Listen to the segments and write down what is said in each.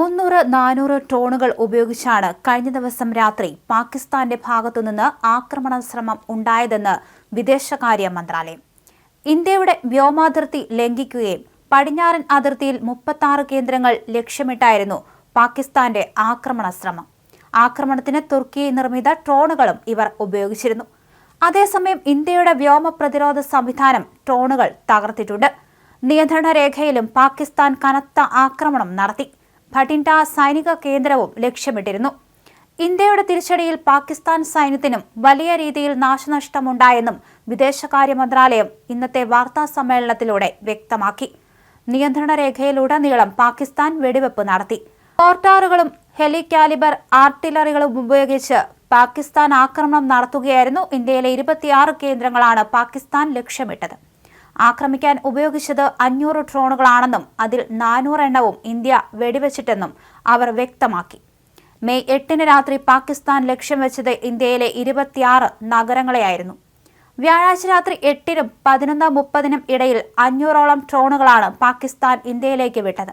മുന്നൂറ് നാനൂറ് ഡ്രോണുകൾ ഉപയോഗിച്ചാണ് കഴിഞ്ഞ ദിവസം രാത്രി പാകിസ്ഥാന്റെ ഭാഗത്തുനിന്ന് ആക്രമണ ശ്രമം ഉണ്ടായതെന്ന് വിദേശകാര്യ മന്ത്രാലയം. ഇന്ത്യയുടെ വ്യോമാതിർത്തി ലംഘിക്കുകയും പടിഞ്ഞാറൻ അതിർത്തിയിൽ മുപ്പത്തി കേന്ദ്രങ്ങൾ ലക്ഷ്യമിട്ടായിരുന്നു പാകിസ്ഥാന്റെ ആക്രമണ ശ്രമം ആക്രമണത്തിന് തുർക്കി നിർമ്മിത ഡ്രോണുകളും ഇവർ ഉപയോഗിച്ചിരുന്നു. അതേസമയം ഇന്ത്യയുടെ വ്യോമ പ്രതിരോധ സംവിധാനം ഡ്രോണുകൾ തകർത്തിട്ടുണ്ട്. നിയന്ത്രണ രേഖയിലും പാകിസ്ഥാൻ കനത്ത ആക്രമണം നടത്തി. ഭട്ടിൻഡ സൈനിക കേന്ദ്രവും ലക്ഷ്യമിട്ടിരുന്നു. ഇന്ത്യയുടെ തിരിച്ചടിയിൽ പാകിസ്ഥാൻ സൈന്യത്തിനും വലിയ രീതിയിൽ നാശനഷ്ടമുണ്ടായെന്നും വിദേശകാര്യ മന്ത്രാലയം ഇന്നത്തെ വാർത്താ സമ്മേളനത്തിലൂടെ വ്യക്തമാക്കി. നിയന്ത്രണ രേഖയിലുടനീളം പാകിസ്ഥാൻ വെടിവെപ്പ് നടത്തി. മോർട്ടാറുകളും ഹെലികാലിബർ ആർട്ടിലറികളും ഉപയോഗിച്ച് പാകിസ്ഥാൻ ആക്രമണം നടത്തുകയായിരുന്നു ഇന്ത്യയിലെ ഇരുപത്തിയാറ് കേന്ദ്രങ്ങളാണ് പാകിസ്ഥാൻ ലക്ഷ്യമിട്ടത്. ആക്രമിക്കാൻ ഉപയോഗിച്ചത് അഞ്ഞൂറ് ഡ്രോണുകളാണെന്നും അതിൽ നാനൂറ് എണ്ണവും ഇന്ത്യ വെടിവെച്ചിട്ടെന്നും അവർ വ്യക്തമാക്കി. മെയ് എട്ടിന് രാത്രി പാകിസ്ഥാൻ ലക്ഷ്യം വെച്ചത് ഇന്ത്യയിലെ ഇരുപത്തിയാറ് നഗരങ്ങളെയായിരുന്നു. വ്യാഴാഴ്ച രാത്രി എട്ടിനും പതിനൊന്ന് മുപ്പതിനും ഇടയിൽ അഞ്ഞൂറോളം ഡ്രോണുകളാണ് പാകിസ്ഥാൻ ഇന്ത്യയിലേക്ക് വിട്ടത്.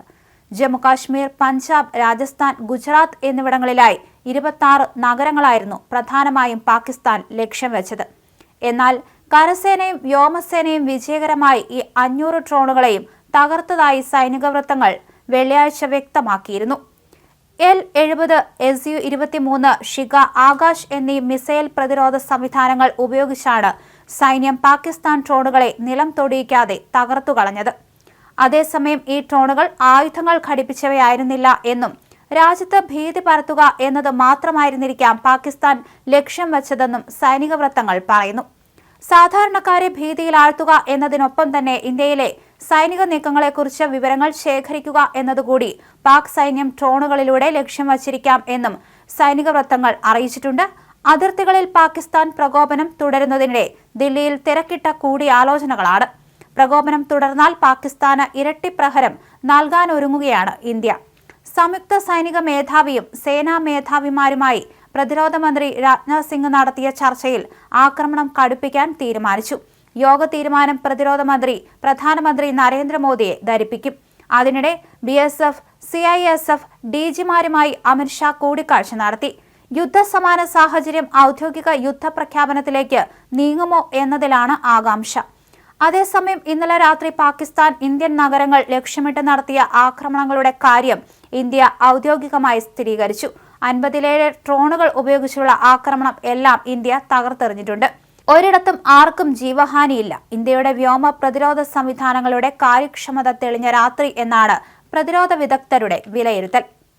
ജമ്മുകാശ്മീർ പഞ്ചാബ് രാജസ്ഥാൻ ഗുജറാത്ത് എന്നിവിടങ്ങളിലായി ഇരുപത്തി നഗരങ്ങളായിരുന്നു പ്രധാനമായും പാകിസ്ഥാൻ ലക്ഷ്യം വെച്ചത്. എന്നാൽ കരസേനയും വ്യോമസേനയും വിജയകരമായി ഈ അഞ്ഞൂറ് ഡ്രോണുകളെയും തകർത്തതായി സൈനിക വൃത്തങ്ങൾ വെള്ളിയാഴ്ച വ്യക്തമാക്കിയിരുന്നു. എൽ എഴുപത് എസ് യു ഇരുപത്തിമൂന്ന് ഷിഗ ആകാശ് എന്നീ മിസൈൽ പ്രതിരോധ സംവിധാനങ്ങൾ ഉപയോഗിച്ചാണ് സൈന്യം പാകിസ്ഥാൻ ഡ്രോണുകളെ നിലം തൊടിയിക്കാതെ തകർത്തു കളഞ്ഞത്. അതേസമയം ഈ ഡ്രോണുകൾ ആയുധങ്ങൾ ഘടിപ്പിച്ചവയായിരുന്നില്ല എന്നും രാജ്യത്ത് ഭീതി പരത്തുക എന്നത് മാത്രമായിരുന്നിരിക്കാം പാകിസ്ഥാൻ ലക്ഷ്യം വച്ചതെന്നും സൈനിക വൃത്തങ്ങൾ പറയുന്നു. സാധാരണക്കാരെ ഭീതിയിലാഴ്ത്തുക എന്നതിനൊപ്പം തന്നെ ഇന്ത്യയിലെ സൈനിക നീക്കങ്ങളെക്കുറിച്ച് വിവരങ്ങൾ ശേഖരിക്കുക എന്നതുകൂടി പാക് സൈന്യം ഡ്രോണുകളിലൂടെ ലക്ഷ്യം വച്ചിരിക്കാം എന്നും സൈനിക വൃത്തങ്ങൾ അറിയിച്ചിട്ടുണ്ട്. അതിർത്തികളിൽ പാകിസ്ഥാൻ പ്രകോപനം തുടരുന്നതിനിടെ ദില്ലിയിൽ തിരക്കിട്ട കൂടിയാലോചനകളാണ്. പ്രകോപനം തുടർന്നാൽ പാകിസ്ഥാന് ഇരട്ടി പ്രഹരം നൽകാനൊരുങ്ങുകയാണ് ഇന്ത്യ. സംയുക്ത സൈനിക മേധാവിയും സേനാ മേധാവിമാരുമായി പ്രതിരോധ മന്ത്രി രാജ്നാഥ് സിംഗ് നടത്തിയ ചർച്ചയിൽ ആക്രമണം കടുപ്പിക്കാൻ തീരുമാനിച്ചു. യോഗ തീരുമാനം പ്രതിരോധ മന്ത്രി പ്രധാനമന്ത്രി നരേന്ദ്രമോദിയെ ധരിപ്പിക്കും. അതിനിടെ B S F C I S F D ജിമാരുമായി Amit Shah കൂടിക്കാഴ്ച നടത്തി. യുദ്ധസമാന സാഹചര്യം ഔദ്യോഗിക യുദ്ധപ്രഖ്യാപനത്തിലേക്ക് നീങ്ങുമോ എന്നതിലാണ് ആകാംക്ഷ. അതേസമയം ഇന്നലെ രാത്രി പാകിസ്ഥാൻ ഇന്ത്യൻ നഗരങ്ങൾ ലക്ഷ്യമിട്ട് നടത്തിയ ആക്രമണങ്ങളുടെ കാര്യം ഇന്ത്യ ഔദ്യോഗികമായി സ്ഥിരീകരിച്ചു. അൻപതിലേറെ ഡ്രോണുകൾ ഉപയോഗിച്ചുള്ള ആക്രമണം എല്ലാം ഇന്ത്യ തകർത്തെറിഞ്ഞിട്ടുണ്ട്. ഒരിടത്തും ആർക്കും ജീവഹാനിയില്ല. ഇന്ത്യയുടെ വ്യോമ പ്രതിരോധ സംവിധാനങ്ങളുടെ കാര്യക്ഷമത തെളിഞ്ഞ രാത്രി എന്നാണ് പ്രതിരോധ വിദഗ്ധരുടെ വിലയിരുത്തൽ.